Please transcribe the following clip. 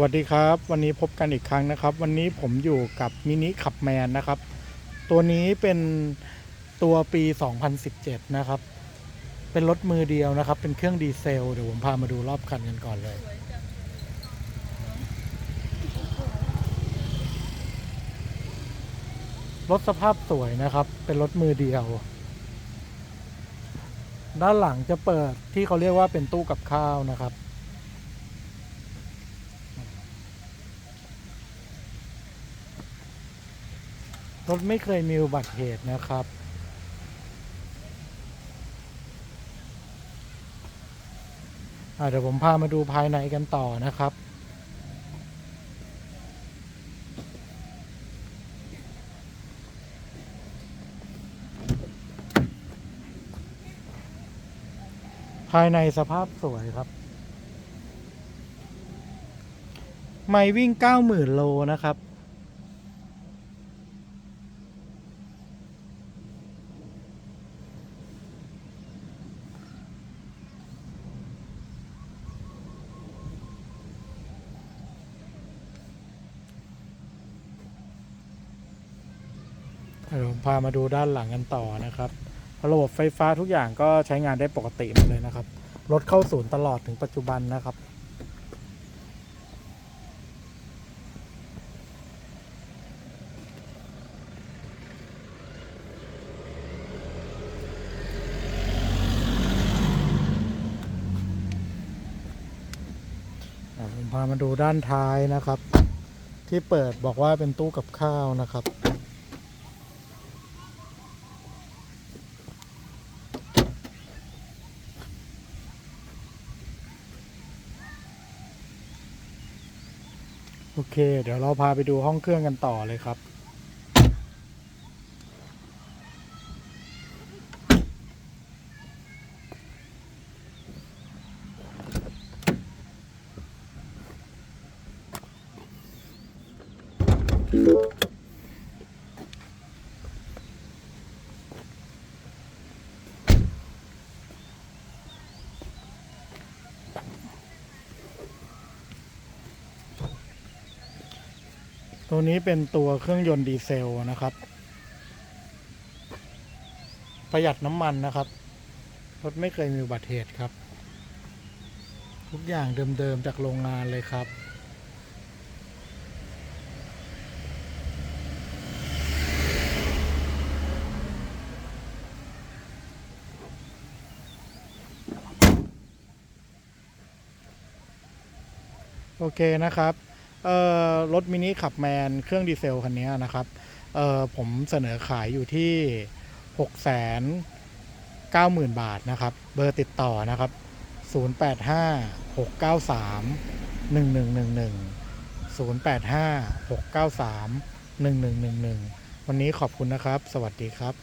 วัสดีครับ วันนี้พบกันอีกครั้งนะครับ วันนี้ผมอยู่กับมินิขับแมนนะครับ ตัวนี้เป็นตัวปี 2017 นะครับ เป็นรถมือเดียวนะครับ เป็นเครื่องดีเซล เดี๋ยวผมพามาดูรอบคันกันก่อนเลย รถสภาพสวยนะครับ เป็นรถมือเดียว ด้านหลังจะเปิดที่เขาเรียกว่าเป็นตู้กับข้าวนะครับ รถไม่เคยมีอุบัติเหตุนะครับ เดี๋ยวผมพามาดูภายในกันต่อนะครับ ภายในสภาพสวยครับ ไม่วิ่ง 90,000 โลนะครับ ผมพามาดูด้านหลังกันต่อนะครับระบบไฟฟ้าทุกอย่างก็ใช้งานได้ปกติหมดเลยนะครับ รถเข้าศูนย์ตลอดถึงปัจจุบันนะครับผมพามาดูด้านท้ายนะครับ ที่เปิดบอกว่าเป็นตู้กับข้าวนะครับ โอเค เดี๋ยวเราพาไปดูห้องเครื่องกันต่อเลยครับ ตัวนี้เป็นตัวเครื่องยนต์ดีเซลนะครับ ประหยัดน้ำมันนะครับ รถไม่เคยมีอุบัติเหตุครับ ทุกอย่างเดิมๆจากโรงงานเลยครับโอเคนะครับ รถมินิขับแมนเครื่องดีเซลคันนี้นะครับผมเสนอขายอยู่ที่ 6 9 0 0 0 0 บาทนะครับ เบอร์ติดต่อนะครับ 085 693 1111 085 693 1111 วันนี้ขอบคุณนะครับ สวัสดีครับ